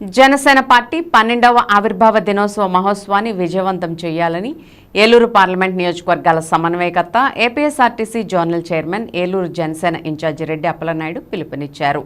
Janasena party పన్నెండవ ఆవిర్భావ దినోత్సవ మహోత్సవాన్ని విజయవంతం చేయాలని ఏలూరు పార్లమెంట్ నియోజకవర్గాల సమన్వయకర్త APSRTC zonal chairman Eluru Janasena incharge Reddy Appalanaidu పిలుపునిచ్చారు.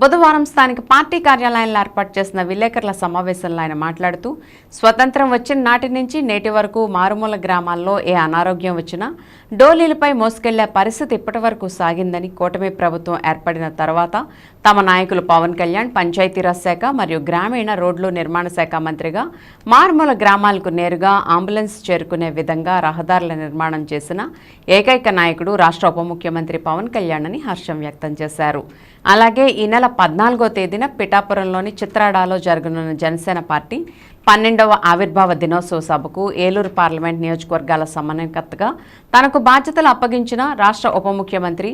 బుధవారం స్థానిక పార్టీ కార్యాలయంలో ఏర్పాటు చేసిన విలేకరుల సమావేశంలో ఆయన మాట్లాడుతూ స్వతంత్రం వచ్చిన నాటి నుంచి నేటి వరకు మారుమూల గ్రామాల్లో ఏ అనారోగ్యం వచ్చినా డోలీలపై మోసుకెళ్ళే పరిస్థితి ఇప్పటివరకు సాగిందని కూటమి ప్రభుత్వం ఏర్పడిన తర్వాత తమ నాయకులు పవన్ కళ్యాణ్ పంచాయతీరాజ్ శాఖ మరియు గ్రామీణ రోడ్లు నిర్మాణ శాఖ మంత్రిగా మారుమూల గ్రామాలకు నేరుగా అంబులెన్స్ చేరుకునే విధంగా రహదారుల నిర్మాణం చేసిన ఏకైక నాయకుడు రాష్ట్ర ఉప ముఖ్యమంత్రి పవన్ కళ్యాణ్ అని హర్షం వ్యక్తం చేశారు. అలాగే ఈ నెల పద్నాలుగో తేదీన పిఠాపురంలోని చిత్రాడాలో జరగనున్న జనసేన పార్టీ పన్నెండవ ఆవిర్భావ దినోత్సవ సభకు ఏలూరు పార్లమెంట్ నియోజకవర్గాల సమన్వయకర్తగా తనకు బాధ్యతలు అప్పగించిన రాష్ట్ర ఉప ముఖ్యమంత్రి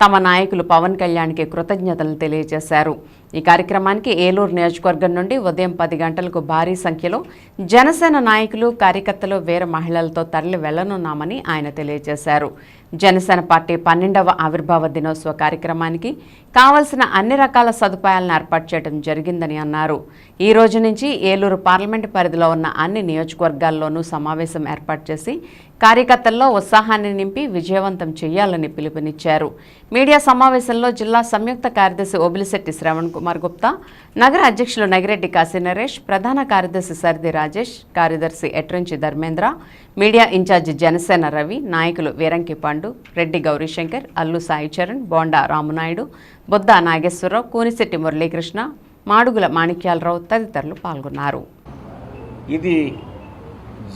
తమ నాయకులు పవన్ కళ్యాణ్కి కృతజ్ఞతలు తెలియజేశారు. ఈ కార్యక్రమానికి ఏలూరు నియోజకవర్గం నుండి ఉదయం పది గంటలకు భారీ సంఖ్యలో జనసేన నాయకులు కార్యకర్తలు వీర మహిళలతో తరలి వెళ్ళనున్నామని ఆయన తెలియజేశారు. జనసేన పార్టీ పన్నెండవ ఆవిర్భావ దినోత్సవ కార్యక్రమానికి కావలసిన అన్ని రకాల సదుపాయాలను ఏర్పాటు చేయడం జరిగిందని అన్నారు. ఈ రోజు నుంచి ఏలూరు పార్లమెంటు పరిధిలో ఉన్న అన్ని నియోజకవర్గాల్లోనూ సమావేశం ఏర్పాటు చేసి కార్యకర్తల్లో ఉత్సాహాన్ని నింపి విజయవంతం చేయాలని పిలుపునిచ్చారు. మీడియా సమావేశంలో జిల్లా సంయుక్త కార్యదర్శి ఓబిలిశెట్టి శ్రవణ్ కుమార్ గుప్తా నగర అధ్యక్షులు నగిరెడ్డి కాశీ నరేష్ ప్రధాన కార్యదర్శి సర్ది రాజేష్ కార్యదర్శి ఎట్రంచి ధర్మేంద్ర మీడియా ఇన్ఛార్జి జనసేన రవి నాయకులు వీరంకి పండు రెడ్డి గౌరీశంకర్ అల్లు సాయి చరణ్ బోండా రామునాయుడు బుద్ధ నాగేశ్వరరావు కూనిశెట్టి మురళీకృష్ణ మాడుగుల మాణిక్యాలరావు తదితరులు పాల్గొన్నారు. ఇది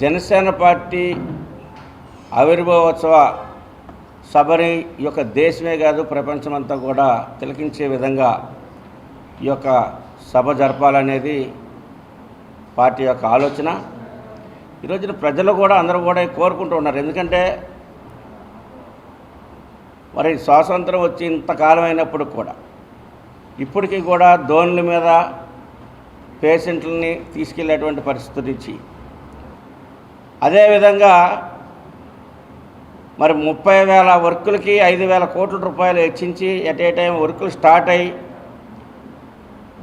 జనసేన పార్టీ ఆవిర్భావోత్సవ సభని యొక్క దేశమే కాదు ప్రపంచమంతా కూడా తిలకించే విధంగా ఈ యొక్క సభ జరపాలనేది పార్టీ యొక్క ఆలోచన. ఈ రోజున ప్రజలు కూడా అందరూ కూడా కోరుకుంటూ ఉన్నారు. ఎందుకంటే మరి స్వాతంత్రం వచ్చి ఇంతకాలం అయినప్పుడు కూడా ఇప్పటికీ కూడా ధోనుల మీద పేషెంట్లని తీసుకెళ్ళేటువంటి పరిస్థితి నుంచి అదేవిధంగా మరి ముప్పై వేల వర్కులకి ఐదు వేల కోట్ల రూపాయలు హెచ్చించి ఎట్ ఏ టైం వర్కులు స్టార్ట్ అయ్యి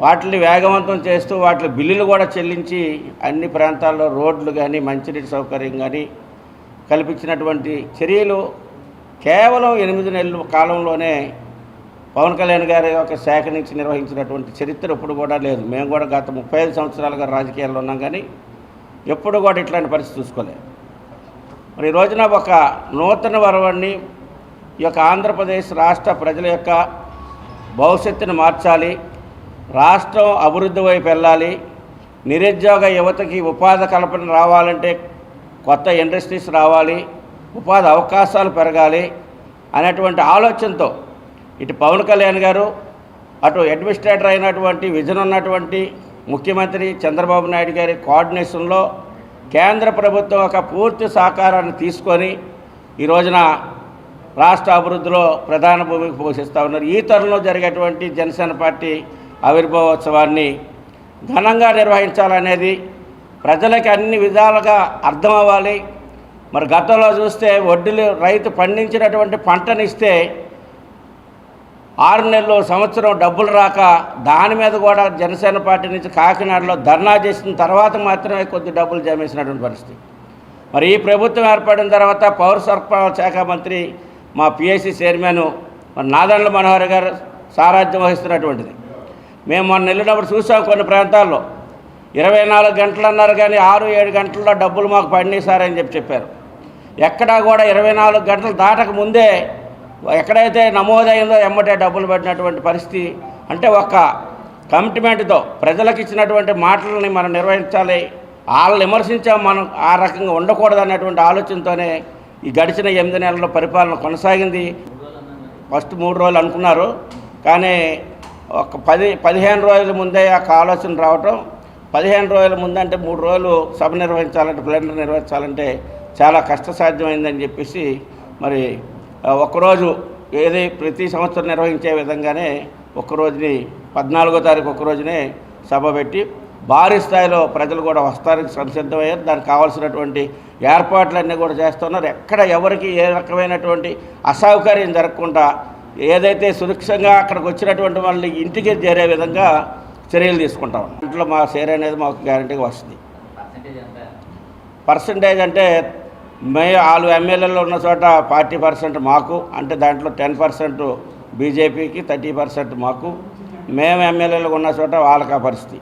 వాటిని వేగవంతం చేస్తూ వాటి బిల్లులు కూడా చెల్లించి అన్ని ప్రాంతాల్లో రోడ్లు కానీ మంచినీటి సౌకర్యం కానీ కల్పించినటువంటి చర్యలు కేవలం ఎనిమిది నెలల కాలంలోనే పవన్ కళ్యాణ్ గారి యొక్క శాఖ నుంచి నిర్వహించినటువంటి చరిత్ర ఇప్పుడు కూడా లేదు. మేము కూడా గత ముప్పై ఐదు సంవత్సరాలుగా రాజకీయాల్లో ఉన్నాం కానీ ఎప్పుడు కూడా ఇట్లాంటి పరిస్థితి చూసుకోలేదు. మరి ఈ రోజున ఒక నూతన వరవణ్ణి ఈ యొక్క ఆంధ్రప్రదేశ్ రాష్ట్ర ప్రజల యొక్క భవిష్యత్తును మార్చాలి. రాష్ట్రం అభివృద్ధి వైపు వెళ్ళాలి. నిరుద్యోగ యువతకి ఉపాధి కల్పన రావాలంటే కొత్త ఇండస్ట్రీస్ రావాలి. ఉపాధి అవకాశాలు పెరగాలి అనేటువంటి ఆలోచనతో ఇటు పవన్ కళ్యాణ్ గారు అటు అడ్మినిస్ట్రేటర్ అయినటువంటి విజన్ ఉన్నటువంటి ముఖ్యమంత్రి చంద్రబాబు నాయుడు గారి కోఆర్డినేషన్లో కేంద్ర ప్రభుత్వం ఒక పూర్తి సహకారాన్ని తీసుకొని ఈ రోజున రాష్ట్ర అభివృద్ధిలో ప్రధాన భూమికి పోషిస్తూ ఉన్నారు. ఈ తరుణంలో జరిగేటువంటి జనసేన పార్టీ ఆవిర్భావోత్సవాన్ని ఘనంగా నిర్వహించాలనేది ప్రజలకి అన్ని విధాలుగా అర్థం అవ్వాలి మరి గతంలో చూస్తే వడ్డీలు రైతు పండించినటువంటి పంటనిస్తే ఆరు నెలలు సంవత్సరం డబ్బులు రాక దాని మీద కూడా జనసేన పార్టీ నుంచి కాకినాడలో ధర్నా చేసిన తర్వాత మాత్రమే కొద్ది డబ్బులు జమేసినటువంటి పరిస్థితి. మరి ఈ ప్రభుత్వం ఏర్పడిన తర్వాత పౌర సరఫరాల శాఖ మంత్రి మా పిఎస్సి చైర్మన్ మరి నాదండ్ల మనోహర్ గారు సారాధ్యం వహిస్తున్నటువంటిది. మేము మొన్న వెళ్ళినప్పుడు చూసాం కొన్ని ప్రాంతాల్లో. ఇరవై నాలుగు గంటలు అన్నారు కానీ ఆరు ఏడు గంటల్లో డబ్బులు మాకు పడినాయి సార్ అని చెప్పి చెప్పారు. ఎక్కడా కూడా ఇరవై నాలుగు గంటలు దాటక ముందే ఎక్కడైతే నమోదైందో ఎమ్మటే డబ్బులు పడినటువంటి పరిస్థితి అంటే ఒక కమిట్మెంట్తో ప్రజలకు ఇచ్చినటువంటి మాటలని మనం నిర్వహించాలి వాళ్ళని విమర్శించాం మనం ఆ రకంగా ఉండకూడదు అన్నటువంటి ఆలోచనతోనే ఈ గడిచిన ఎనిమిది నెలల పరిపాలన కొనసాగింది. ఫస్ట్ మూడు రోజులు అనుకున్నారు కానీ ఒక పది పదిహేను రోజుల ముందే ఆ ఆలోచన రావటం పదిహేను రోజుల ముందంటే మూడు రోజులు సభ నిర్వహించాలంటే ప్లేనర్ నిర్వహించాలంటే చాలా కష్టసాధ్యమైందని చెప్పేసి మరి ఒకరోజు ఏది ప్రతి సంవత్సరం నిర్వహించే విధంగానే ఒక్కరోజుని పద్నాలుగో తారీఖు ఒక్కరోజునే సభ పెట్టి భారీ స్థాయిలో ప్రజలు కూడా వస్తారని సంసిద్ధమయ్యారు. దానికి కావాల్సినటువంటి ఏర్పాట్లన్నీ కూడా చేస్తున్నారు. ఎక్కడ ఎవరికి ఏ రకమైనటువంటి అసౌకర్యం జరగకుండా ఏదైతే సురక్షంగా అక్కడికి వచ్చినటువంటి వాళ్ళని ఇంటికి చేరే విధంగా చర్యలు తీసుకుంటాం. ఇంట్లో మా షేర్ అనేది మాకు గ్యారంటీగా వస్తుంది. పర్సంటేజ్ అంటే మే వాళ్ళు ఎమ్మెల్యేలు ఉన్న చోట ఫార్టీ పర్సెంట్ మాకు అంటే దాంట్లో టెన్ పర్సెంట్ బీజేపీకి థర్టీ పర్సెంట్ మాకు. మేము ఎమ్మెల్యేలు ఉన్న చోట వాళ్ళకి ఆ పరిస్థితి.